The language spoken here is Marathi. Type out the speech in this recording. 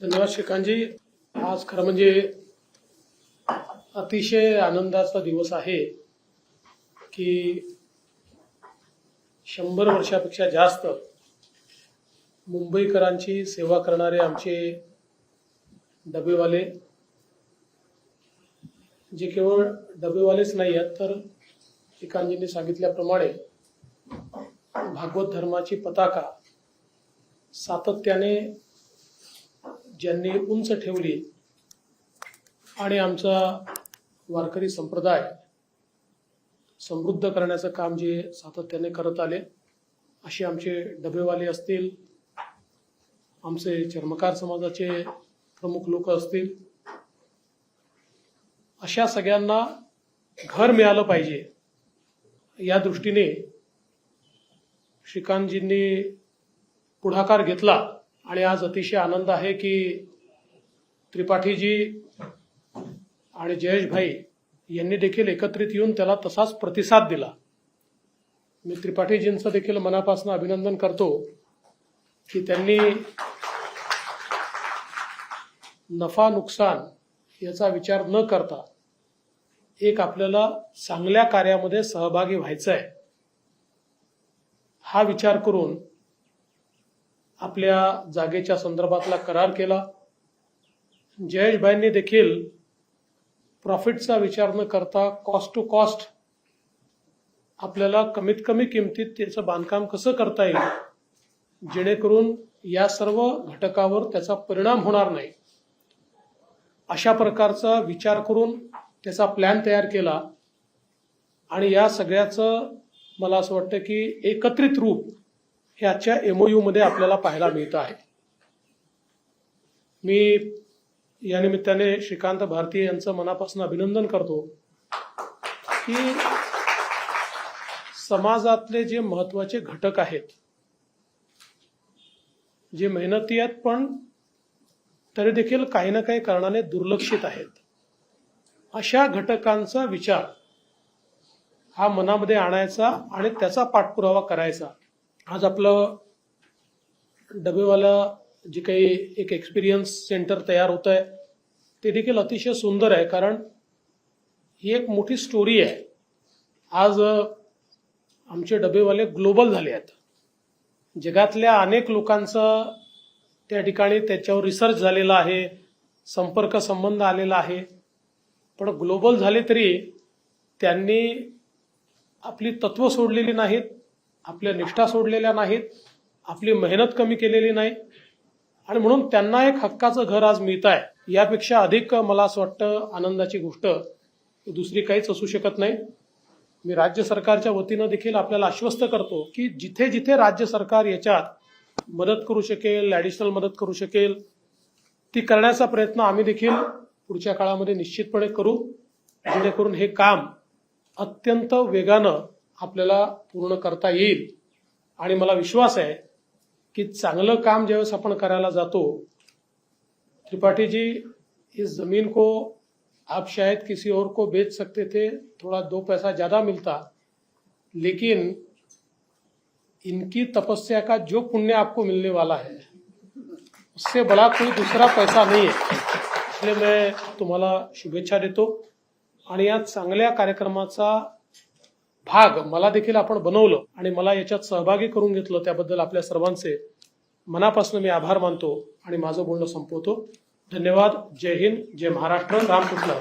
धन्यवाद श्रीकांतजी. आज खरं म्हणजे अतिशय आनंदाचा दिवस आहे की शंभर वर्षापेक्षा जास्त मुंबईकरांची सेवा करणारे आमचे डबेवाले जे केवळ डबेवालेच नाही आहेत तर श्रीकांतजींनी सांगितल्याप्रमाणे भागवत धर्माची पताका सातत्याने ज्यांनी उंच ठेवली आणि आमचा वारकरी संप्रदाय समृद्ध करण्याचं काम जे सातत्याने करत आले असे आमचे डबेवाले असतील आमचे चर्मकार समाजाचे प्रमुख लोक असतील अशा सगळ्यांना घर मिळालं पाहिजे. या दृष्टीने श्रीकांतजींनी पुढाकार घेतला. आणि आज अतिशय आनंद आहे की त्रिपाठीजी आणि जयेश भाई यांनी देखील एकत्रित येऊन त्याला तसाच प्रतिसाद दिला. मी त्रिपाठीजींचं देखील मनापासून अभिनंदन करतो की त्यांनी नफा नुकसान याचा विचार न करता एक आपल्याला चांगल्या कार्यामध्ये सहभागी व्हायचं आहे हा विचार करून आपल्या जागेच्या संदर्भातला करार केला. जयेशभाईंनी देखील प्रॉफिटचा विचार न करता कॉस्ट टू कॉस्ट आपल्याला कमीत कमी किमतीत त्याचं बांधकाम कसं करता येईल? जेणेकरून या सर्व घटकावर त्याचा परिणाम होणार नाही. अशा प्रकारचा विचार करून त्याचा प्लॅन तयार केला. आणि या सगळ्याचं मला असं वाटतं की एकत्रित रूप हे आजच्या एमओयू मध्ये आपल्याला पाहायला मिळतं आहे. मी या निमित्ताने श्रीकांत भारती यांचं मनापासून अभिनंदन करतो की समाजातले जे महत्त्वाचे घटक आहेत जे मेहनती आहेत पण तरी देखील काही ना काही कारणाने दुर्लक्षित आहेत अशा घटकांचा विचार हा मनामध्ये आणायचा आणि त्याचा पाठपुरावा करायचा. आज आपलं डबेवाला जे काही एक एक्सपिरियन्स सेंटर तयार होत आहे ते देखील अतिशय सुंदर आहे कारण ही एक मोठी स्टोरी आहे. आज आमचे डबेवाले ग्लोबल झाले आहेत. जगातल्या अनेक लोकांचं त्या ठिकाणी त्याच्यावर रिसर्च झालेला आहे संपर्क संबंध आलेला आहे. पण ग्लोबल झाले तरी त्यांनी आपली तत्व सोडलेली नाहीत. आपल्या निष्ठा सोडलेल्या नाहीत आपली मेहनत कमी केलेली नाही. आणि म्हणून त्यांना एक हक्काचं घर आज मिळत आहे यापेक्षा अधिक मला असं वाटतं आनंदाची गोष्ट दुसरी काहीच असू शकत नाही. मी राज्य सरकारच्या वतीनं देखील आपल्याला आश्वस्त करतो की जिथे जिथे राज्य सरकार याच्यात मदत करू शकेल ॲडिशनल मदत करू शकेल ती करण्याचा प्रयत्न आम्ही देखील पुढच्या काळामध्ये निश्चितपणे करू. जेणेकरून हे काम अत्यंत वेगानं आपल्याला पूर्ण करता येईल. आणि मला विश्वास आहे की चांगलं काम ज्यावेळेस आपण करायला जातो त्रिपाठी जी इस जमीन को आप शायद किसी और को बेच सकते थे थोड़ा दो पैसा ज्यादा मिलता. लेकिन इनकी तपस्या का जो पुण्य आपको मिलने वाला है उससे बड़ा कोई दूसरा पैसा नहीं है. इसलिए मैं तुम्हाला शुभेच्छा देतो. आणि या चांगल्या कार्यक्रमाचा भाग मला देखील आपण बनवलं आणि मला याच्यात सहभागी करून घेतलं त्याबद्दल आपल्या सर्वांचे मनापासून मी आभार मानतो आणि माझं बोलणं संपवतो. धन्यवाद. जय हिंद. जय महाराष्ट्र. रामकृष्ण